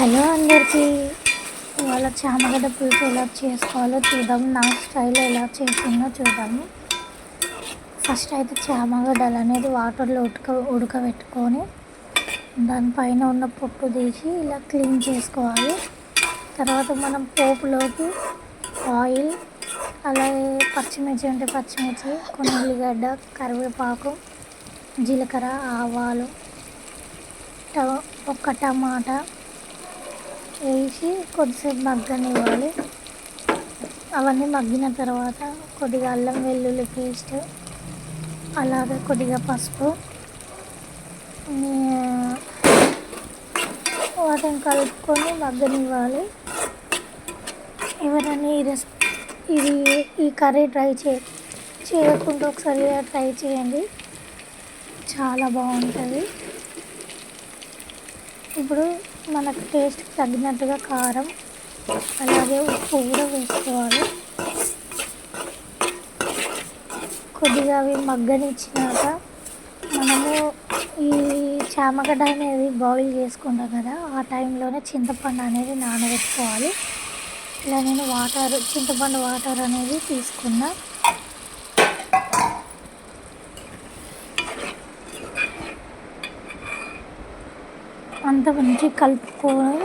Hello అందరికీ. ఇవాళ చామగడ్డ పులుసు ఎలా చేసుకోవాలో చూద్దాం. నా స్టైల్లో ఎలా చేసిందో చూద్దాము ఫస్ట్ అయితే చామగడ్డలు అనేది వాటర్లో ఉడక ఉడకబెట్టుకొని దానిపైన ఉన్న పొట్టు తీసి ఇలా క్లీన్ చేసుకోవాలి. తర్వాత మనం పోపులోకి ఆయిల్ అలాగే పచ్చిమిర్చి ఉంటే పచ్చిమిర్చి కొన్ని ఉల్లిగడ్డ కరివేపాకు జీలకర్ర ఆవాలు ట- ఒక టమాటా వేసి కొద్దిసేపు మగ్గనివ్వాలి. అవన్నీ మగ్గిన తర్వాత కొద్దిగా అల్లం వెల్లుల్లి పేస్ట్ అలాగే కొద్దిగా పసుపు వాటిని కలుపుకొని మగ్గనివ్వాలి. ఎవరైనా ఈ రెస్ ఇది ఈ కర్రీ ట్రై చే చేయకుండా ఒకసారి ట్రై చేయండి. చాలా బాగుంటుంది. ఇప్పుడు మనకు టేస్ట్ తగినట్టుగా కారం అలాగే ఉప్పు కూడా వేసుకోవాలి. కొద్దిగా అవి మగ్గనిచ్చినాక మనము ఈ చామగడ్డ అనేది బాయిల్ చేసుకుంటాం కదా ఆ టైంలోనే చింతపండు అనేది నానబెట్టుకోవాలి. ఇలా నేను వాటర్ చింతపండు వాటర్ అనేది తీసుకున్నా. అంత మంచి కలుపుకొని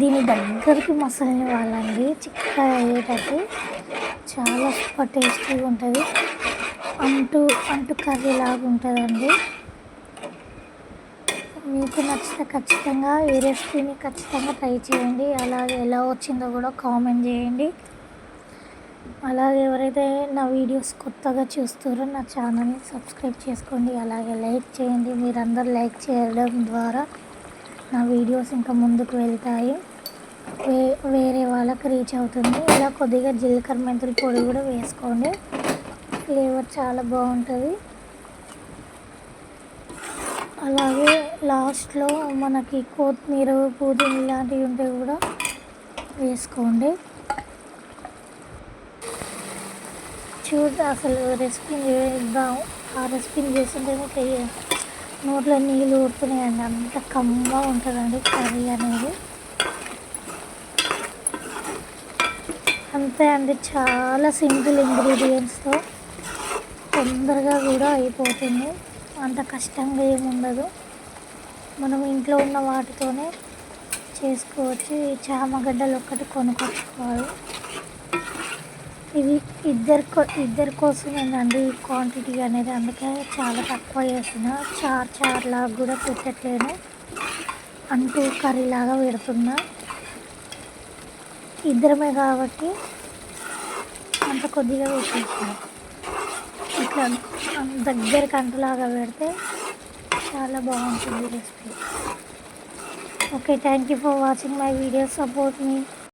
దీని దగ్గరికి మసలిన వాళ్ళండి చిక్కగా అయ్యేటట్టు చాలా సూపర్ టేస్టీగా ఉంటుంది. అంటు అంటు కర్రీ లాగా ఉంటుందండి. మీకు నచ్చితే ఖచ్చితంగా ఈ రెసిపీని ఖచ్చితంగా ట్రై చేయండి. అలాగే ఎలా వచ్చిందో కూడా కామెంట్ చేయండి. అలాగే ఎవరైతే నా వీడియోస్ కొత్తగా చూస్తారో నా ఛానల్ని సబ్స్క్రైబ్ చేసుకోండి. అలాగే లైక్ చేయండి. మీరందరూ లైక్ చేయడం ద్వారా నా వీడియోస్ ఇంకా ముందుకు వెళ్తాయి. వే వేరే వాళ్ళకి రీచ్ అవుతుంది. ఇలా కొద్దిగా జీలకర్ర మెంతుల పొడి కూడా వేసుకోండి. ఫ్లేవర్ చాలా బాగుంటుంది. అలాగే లాస్ట్లో మనకి కొత్తిమీర పుదీనా ఇలాంటివి ఉంటే కూడా వేసుకోండి. చూడ అసలు రెసిపీని చేద్దాం. ఆ రెసిపీని చేస్తుంటేనే చెయ్య నోట్లో నీళ్ళు ఊరుతున్నాయండి. అంత కమ్మగా ఉంటుందండి కర్రీ అనేది. అంతే అండి చాలా సింపుల్ ఇంగ్రీడియంట్స్తో తొందరగా కూడా అయిపోతుంది. అంత కష్టంగా ఏముండదు మనం ఇంట్లో ఉన్న వాటితోనే చేసుకోవచ్చు. ఈ చామగడ్డలు ఒక్కటి కొనుక్కొచ్చుకోవాలి ఇది ఇద్దరి కో ఇద్దరి కోసమేనండి ఈ క్వాంటిటీ అనేది అందుకే చాలా తక్కువ చేసిన చార్ చార్ లాగా కూడా పెట్టట్లేను. అంటూ కర్రీ లాగా పెడుతున్నా. ఇద్దరమే కాబట్టి అంత కొద్దిగా పెట్టేసిన ఇట్లా దగ్గర కంటలాగా పెడితే చాలా బాగుంటుంది recipe okay thank you for watching my video support me